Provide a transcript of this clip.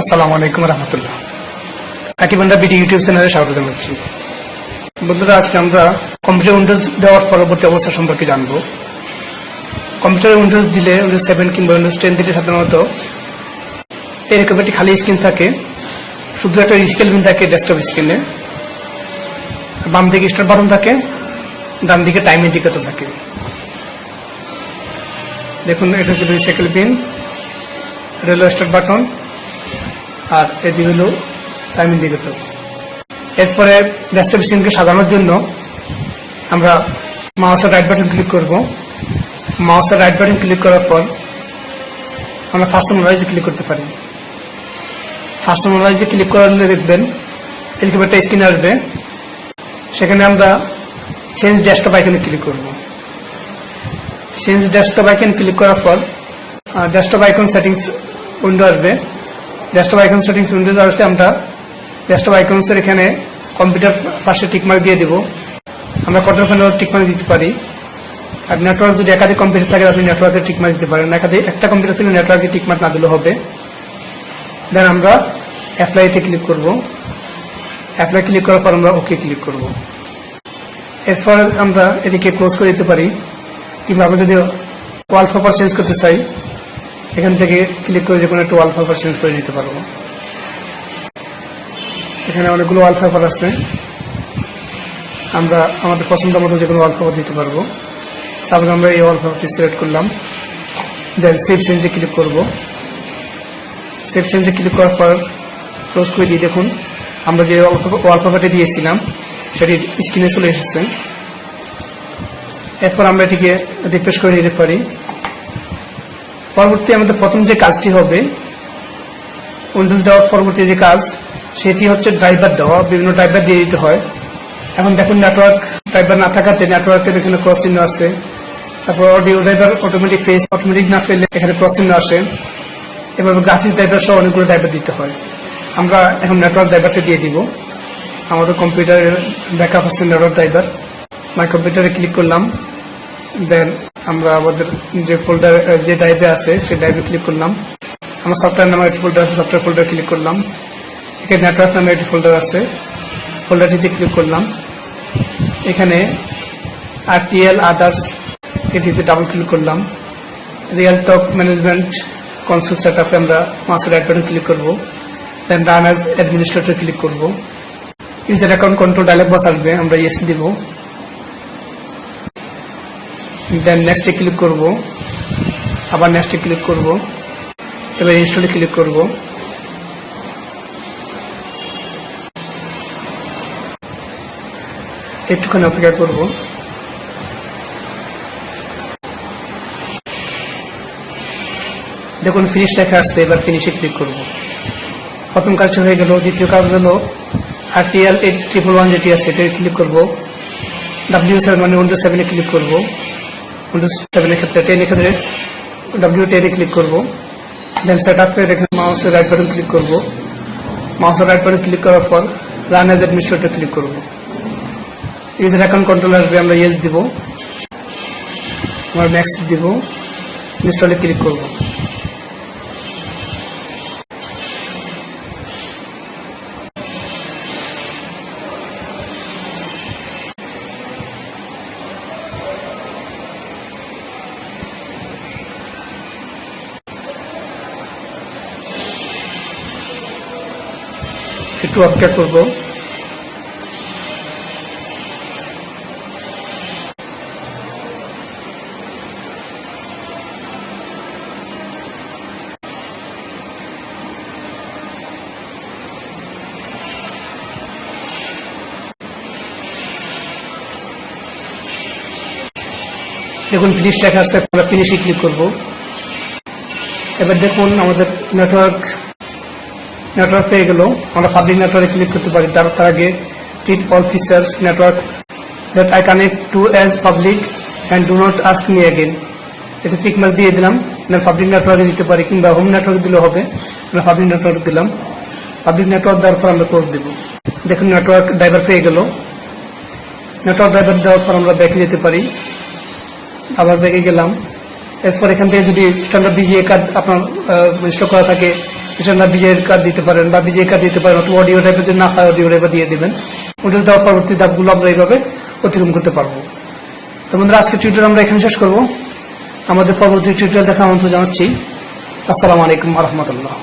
আসসালামু আলাইকুম রহমতুল্লাহ। কাটিবান্ডা বিটি ইউটিউব চ্যানেলে স্বাগত জানাচ্ছি। বন্ধুরা, আজকে আমরা কম্পিউটার উইন্ডোজ দেওয়ার পরবর্তী অবস্থা সম্পর্কে জানব। কম্পিউটার উইন্ডোজ দিলে উইন্ডোজ সেভেন কিংবা উইন্ডোজ টেন দিলে সাধারণত এরকম একটি খালি স্ক্রিন থাকে, শুধু একটা স্কেল বিন থাকে ডেস্কটপ স্ক্রিনে বাম দিকে স্টার বাটন থাকে, ডান দিকে টাইম ইন্ডিকেটর থাকে। দেখুন, এটা হচ্ছে রেলওয়ে স্টার্ট বাটন আর এটি হলো টাইম ইন্ডিকেটর এরপরে ডেস্কটপ স্ক্রিনকে সাজানোর জন্য আমরা মাউসের রাইট বাটন ক্লিক করব। মাউসের রাইট বাটন ক্লিক করার পর আমরা পার্সোনালাইজে ক্লিক করতে পারি। পার্সোনালাইজে ক্লিক করলে দেখবেন এরকম একটা স্ক্রিন আসবে। সেখানে আমরা চেঞ্জ ডেস্কটপ আইকনে ক্লিক করব। চেঞ্জ ডেস্কটপ আইকন ক্লিক করার পর ডেস্কটপ আইকন সেটিংস উইন্ডো আসবে। ডেস্কটপ আইকন সেটিংস উইন্ডো আসলে আমরা ডেস্কটপ আইকনস এর এখানে কম্পিউটার পাশে টিকমার্ক দিয়ে দিব। আমরা কন্ট্রোল প্যানেল টিকমার্ক দিতে পারি। আর নেটওয়ার্ক যদি একাধিক কম্পিউটার থাকে, আপনি নেটওয়ার্কে টিকমার্ক দিতে পারেন। একাধিক, একটা কম্পিউটার থেকে নেটওয়ার্কে টিকমার্ক না দিলে হবে। দেন আমরা অ্যাপ্লাইতে ক্লিক করব। অ্যাপ্লাই ক্লিক করার পর আমরা ওকে ক্লিক করব। এরপর আমরা এটিকে ক্লোজ করে দিতে পারি। কিংবা আমরা যদি ওয়ালপেপার চেঞ্জ করতে চাই এখান থেকে ক্লিক করে যে কোনো একটা ওয়ালপেপার চেঞ্জ করে নিতে পারব। এখানে অনেকগুলো ওয়ালপেপার আছে। আমরা আমাদের পছন্দ মতো যে কোনো ওয়ালপেপার দিতে পারব। তারপরে আমরা এই ওয়ালপেপারটি সিলেক্ট করলাম। দেন সেভ চেঞ্জে ক্লিক করব। সেভ চেঞ্জে ক্লিক করার পর ক্লোজ করে দিয়ে দেখুন, আমরা যে ওয়ালপেপারটি দিয়েছিলাম সেটি স্ক্রিনে চলে এসেছে। এরপর আমরা এটিকে রিফ্রেশ করে নিতে পারি। পরবর্তী আমাদের প্রথম যে কাজটি হবে উইন্ডোজ দেওয়ার পরবর্তী যে কাজ, সেটি হচ্ছে ড্রাইভার দেওয়া, বিভিন্ন ড্রাইভার দিয়ে দিতে হয়। এখন দেখুন নেটওয়ার্ক ড্রাইভার না থাকাতে নেটওয়ার্কের এখানে ক্রস চিহ্ন আছে। তারপর audio driver automatic face automatic না ফেলে এখানে ক্রস চিহ্ন আসে। এভাবে গ্রাফিক্স ড্রাইভার সহ অনেকগুলো ড্রাইভার দিতে হয়। আমরা এখন নেটওয়ার্ক ড্রাইভারটা দিয়ে দিব। আমাদের কম্পিউটারের ব্যাকআপ হচ্ছে নেটওয়ার্ক ড্রাইভার মাই কম্পিউটারে ক্লিক করলাম। দেন আমরা আমাদের যে ফোল্ডার যে ড্রাইভে আছে, সেই ড্রাইভে ক্লিক করলাম। আমার সফটওয়্যার নামে একটি ফোল্ডার আছে সফটওয়্যার ফোল্ডার ক্লিক করলাম। এখানে নেটওয়ার্ক নামে একটি ফোল্ডার আছে ফোল্ডারটিতে ক্লিক করলাম। এখানে আরটিএল আদার্স এটিতে ডাবল ক্লিক করলাম। Realtek management console set আপে আমরা মাসের রাইট ক্লিক করব। Then run as administrator click করব। User account control dialog box আসবে, আমরা ইয়েস দিব। দেন নেক্সটে ক্লিক করব। আবার নেক্সটে ক্লিক করব। এবার ইনস্টলে ক্লিক করব। একটুখানি অপেক্ষা করব। দেখুন ফিনিশ লেখা আসছে, এবার ফিনিশে ক্লিক করব। প্রথম কাজ হয়ে গেল। দ্বিতীয় কাজ হলো আরটিএল এইট ট্রিপল ওয়ান যেটি আছে সেটা ক্লিক করব। ডাব্লিউ সেভেন মানে উইন্ডোজ সেভেনে ক্লিক করব। উইন্ডোজ সেভেনের ক্ষেত্রে টেনের ক্ষেত্রে ডাব্লিউ টেনে ক্লিক করব। দেন সেট আপে মাউসের রাইট বাটন ক্লিক করব। মাউসের রাইট বাটন ক্লিক করার পর রান এজ অ্যাডমিনিস্ট্রেটর ক্লিক করব। ইউজার অ্যাকাউন্ট কন্ট্রোল আসবে, আমরা ইয়েস দিব। আমরা নেক্সট দিব। ইনস্টলে ক্লিক করব। একটু অপেক্ষা করব। দেখুন ফিনিশ লেখা আসতে আমরা ফিনিশে ক্লিক করব। এবার দেখুন, আমাদের নেটওয়ার্ক নেটওয়ার্ক পেয়ে গেল। আমরা পাবলিক নেটওয়ার্কে ক্লিক করতে পারি। তার তার আগে treat all features network that I connect to as public and do not ask me again এটা চেক মার্ক দিয়ে দিলাম। পাবলিক নেটওয়ার্কে দিতে পারি কিংবা হোম নেটওয়ার্ক দিলে হবে। আমরা পাবলিক নেটওয়ার্ক দিলাম। পাবলিক নেটওয়ার্ক দেওয়ার পর আমরা ক্লোজ দেব। দেখুন নেটওয়ার্ক ড্রাইভার পেয়ে গেল। নেটওয়ার্ক ড্রাইভার দেওয়ার পর আমরা ব্যাকে যেতে পারি। আবার ব্যাকে গেলাম। এরপর এখান থেকে যদি স্ট্যান্ডার্ড বিজিএ কার্ড আপনার ইনস্টল করা থাকে এছাড়া বিজয়ের কার্ড দিতে পারেন বা বিজয় কার্ড দিতে পারেন, অথবা অডিও টাইপের না হয় অডিও টাইপে দিয়ে দেবেন। ওটা দেওয়ার পরবর্তী ধাপগুলো আমরা এইভাবে অতিক্রম করতে পারব। তো বন্ধুরা আজকে টিউটোরিয়াল আমরা এখানে শেষ করব। আমাদের পরবর্তী টিউটোরিয়াল দেখা আমন্ত্রণ জানাচ্ছি। আসসালামু আলাইকুম রহমতুল্লাহ।